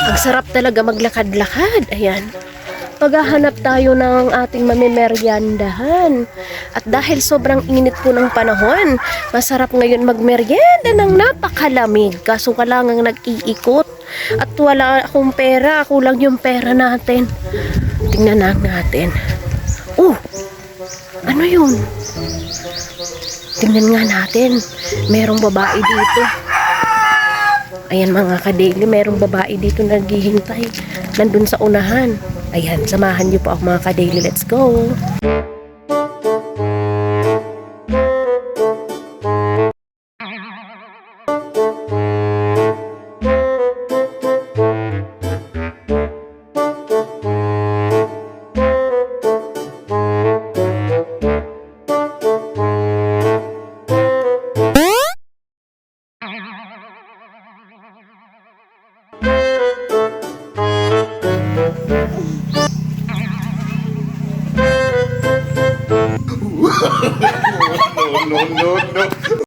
Ang sarap talaga maglakad-lakad. Ayan. Maghahanap tayo ng ating mamimeryandahan. At dahil sobrang init po ng panahon, masarap ngayon magmeryenda ng napakalamig. Kaso kailangan nag-iikot. At wala akong pera. Kulang yung pera natin. Tingnan na natin. Oh! Ano yun? Tingnan nga natin. Merong babae dito. Ayan mga kadeli, merong babae dito naghihintay. Nandun sa unahan. Ayan, samahan niyo po ako mga kadeli. Let's go! No, no, no.